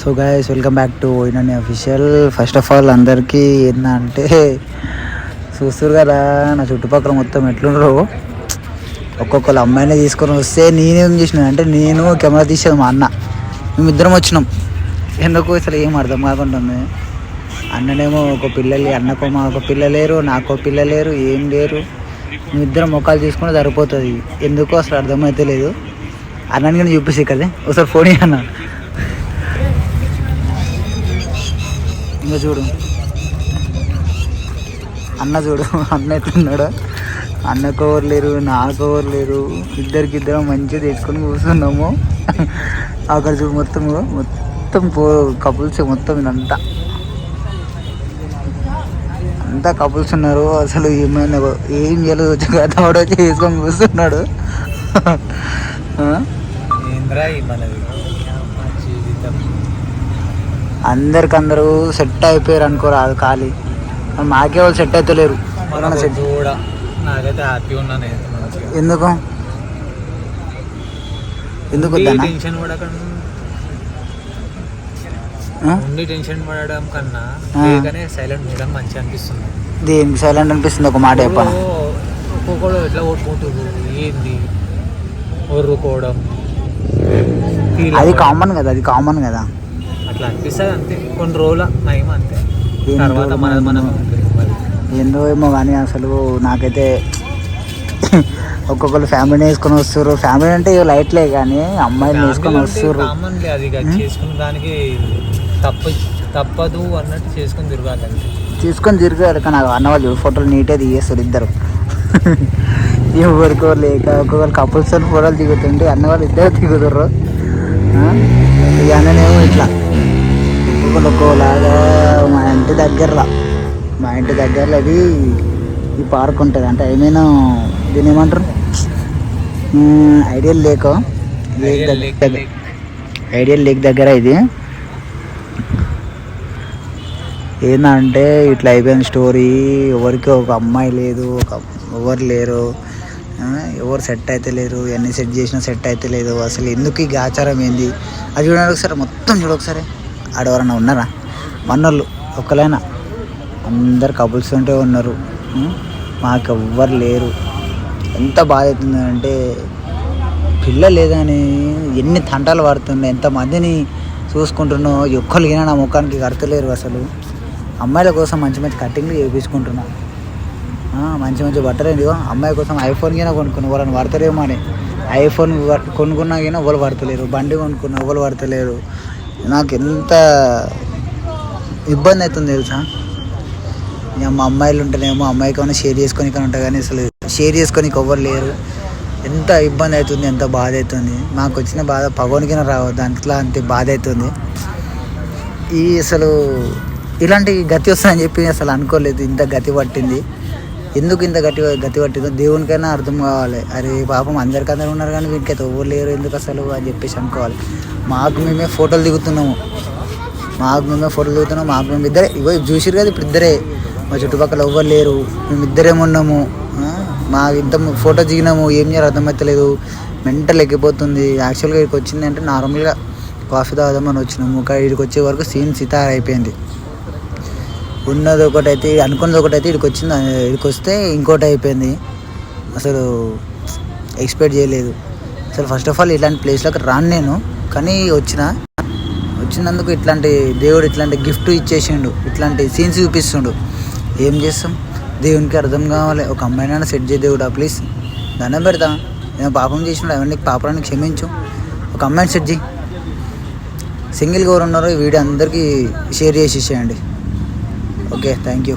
So guys welcome back to ఓయినని official first of all అందరికీ ఏంటంటే చూస్తారు కదా నా చుట్టుపక్కల మొత్తం ఎట్లుండ్రో. ఒక్కొక్కరు అమ్మాయిని తీసుకొని వస్తే నేనేం చేసిన అంటే నేను కెమెరా తీసేది మా అన్న. మేమిద్దరం వచ్చినాం. ఎందుకు అసలు ఏం అర్థం కాకుండా అన్ననేమో ఒక పిల్లలు అన్నకో మా ఒక పిల్ల లేరు నాకో పిల్ల లేరు ఏం లేరు. మేమిద్దరం మొక్కలు తీసుకుంటే సరిపోతుంది. ఎందుకో అసలు అర్థమైతే లేదు. అన్నానికి కానీ చూపిస్తే కదే. ఒకసారి ఫోన్ అన్న. ఇంకా చూడు. అన్న చూడు అన్న ఎట్లున్నాడు అన్న కవర్ లేరు నా కవర్ లేరు. ఇద్దరికి ఇద్దరం మంచిగా తెచ్చుకొని కూర్చున్నాము. అక్కడ చూడు మొత్తం మొత్తం పో కపుల్స్ మొత్తం ఇదంతా. అంతా కపుల్స్ ఉన్నారు. అసలు ఏమైనా ఏం చేయలేదు. వచ్చి కదా వచ్చి వేసుకొని కూర్చున్నాడు. ఈ మనది అందరికందరూ సెట్ అయిపోయారు అనుకోరాదు ఖాళీ. మరి మాకే వాళ్ళు సెట్ అవుతలేరు సెట్ కూడా నాకైతే హ్యాపీ ఉన్నాను ఎందుకు? ఎందుకు టెన్షన్ పడకుండా? ఉండి టెన్షన్ పడడం కన్నా సైలెంట్ ఉండడం మంచిగా అనిపిస్తుంది. దేనికి సైలెంట్ అనిపిస్తుంది? ఒక మాట చెప్పాను? ఒక్కొక్కడు ఎట్లా ఓటుకుంటారు ఏంది? ఒర్రుకోవడం. అది. కామన్ కదా అది కామన్ కదా. అట్లా అనిపిస్తుంది అంతే. కొన్ని రోజుల నయం అంతే. తర్వాత మనం మనం-. ఏందో ఏమో కానీ అసలు నాకైతే ఒక్కొక్కరు ఫ్యామిలీని వేసుకొని వస్తారు ఫ్యామిలీ అంటే లైట్లే కానీ అమ్మాయిని వేసుకొని వస్తారు అది? చేసుకున్న దానికి తప్ప తప్పదు అన్నట్టు చేసుకుని తిరగాలి తీసుకొని తిరిగారు కానీ అన్న వాళ్ళు ఫోటోలు నీట్గా తీయేస్తారు ఇద్దరు. ఎవరికి ఎవరు లేక ఒక్కొక్కరు కపుల్స్ ఫోటోలు దిగుతుంటే అన్న వాళ్ళు ఇద్దరు దిగుతారు ఆ? ఇక అన్ననేమో ఇట్లా. ఒక్కొక్కరు ఒక్కోలాగా మా ఇంటి దగ్గరలో మా ఇంటి దగ్గరలో అది ఈ పార్క్ ఉంటుంది. అంటే ఏమైనా దీని ఏమంటారు? ఐడియల్ లేక్ లేక్ దగ్గర. ఐడియల్ లేక్ దగ్గర ఇది. ఏంటంటే ఇట్లా అయిపోయిన స్టోరీ ఎవరికి ఒక అమ్మాయి లేదు ఒక ఎవరు లేరు. ఎవరు సెట్ అయితే లేరు ఎన్ని సెట్ చేసినా సెట్ అయితే లేదు అసలు ఎందుకు ఈ ఆచారం ఏంది? అది చూడండి ఒకసారి మొత్తం చూడ ఒకసారి. ఆడెవరన్నా ఉన్నారా? మనోళ్ళు ఒక్కలైనా అందరు కపుల్స్ ఉంటే ఉన్నారు. మాకు ఎవ్వరు లేరు. ఎంత బాధ అవుతుందంటే పిల్ల లేదని ఎన్ని తంటాలు పడుతున్నాయి ఎంతమందిని చూసుకుంటున్నావు ఒక్కరికైనా నా ముఖానికి కడతలేరు అసలు. అమ్మాయిల కోసం మంచి మంచి కటింగ్లు చేపించుకుంటున్నాను మంచి మంచి బట్టలు ఇదిగో. అమ్మాయి కోసం ఐఫోన్ కింద కొనుక్కుని వాళ్ళని పడతలేమో అని. ఐఫోన్ కొనుక్కున్నా కానీ ఎవరు పడతలేరు బండి కొనుక్కున్నా ఎవరు పడతలేరు నాకు ఎంత ఇబ్బంది అవుతుంది తెలుసా? ఇక మా అమ్మాయిలు ఉంటేనేమో అమ్మాయికి ఏమైనా షేర్ చేసుకొని కానీ ఉంటాయి కానీ అసలు షేర్ చేసుకొని ఎవ్వరు లేరు. ఎంత ఇబ్బంది అవుతుంది ఎంత బాధ అవుతుంది. మాకు వచ్చిన బాధ పగోనికిన రావు. దాంట్లో అంత బాధ అవుతుంది. ఈ అసలు ఇలాంటి గతి వస్తుందని చెప్పి అసలు అనుకోలేదు. ఇంత గతి పట్టింది. ఎందుకు ఇంత గట్టి గతి పట్టిందో? దేవునికైనా అర్థం కావాలి. అరే పాపం అందరికీ అందరు ఉన్నారు కానీ వీటికైతే ఎవరు లేరు ఎందుకు అసలు అని చెప్పేసి అనుకోవాలి. మాకు మేమే ఫోటోలు దిగుతున్నాము. మాకు మేమే ఫోటోలు దిగుతున్నాం మాకు మేము ఇద్దరే. ఇగో చూసిరు కదా ఇప్పుడు ఇద్దరే. మా చుట్టుపక్కల ఎవ్వరు లేరు. మేము ఇద్దరేమి ఉన్నాము. మా ఇంత ఫోటో దిగినాము. ఏం చేయాలి అర్థమవుతలేదు మెంటల్ ఎక్కిపోతుంది. యాక్చువల్గా ఇక్కడికి వచ్చింది అంటే నార్మల్గా కాఫీ తాగుదామని వచ్చినాము. ఇక్కడికి వచ్చే వరకు సీన్ సితార్ అయిపోయింది. ఉన్నది ఒకటి అయితే అనుకున్నది ఒకటి అయితే ఇక్కడికి వచ్చింది. ఇక్కడికి వస్తే ఇంకోటి అయిపోయింది. అసలు ఎక్స్పెక్ట్ చేయలేదు. అసలు ఫస్ట్ ఆఫ్ ఆల్ ఇలాంటి ప్లేస్లోకి రాను నేను. కానీ వచ్చిన. వచ్చినందుకు ఇట్లాంటి దేవుడు ఇట్లాంటి గిఫ్ట్ ఇచ్చేసిండు. ఇట్లాంటి సీన్స్ చూపిస్తుండు. ఏం చేస్తాం? దేవునికి అర్థం కావాలి. ఒక అమ్మాయినైనా సెట్ చేయ దేవుడా ప్లీజ్ దండం పెడతా. నేను పాపం చేసినాడు అవన్నీ పాపాన్ని క్షమించు. ఒక అమ్మాయిని సెట్ చేయి. సింగిల్గా ఎవరు ఉన్నారో ఈ వీడియో అందరికీ షేర్ చేసేసేయండి ఇచ్చేయండి. Okay thank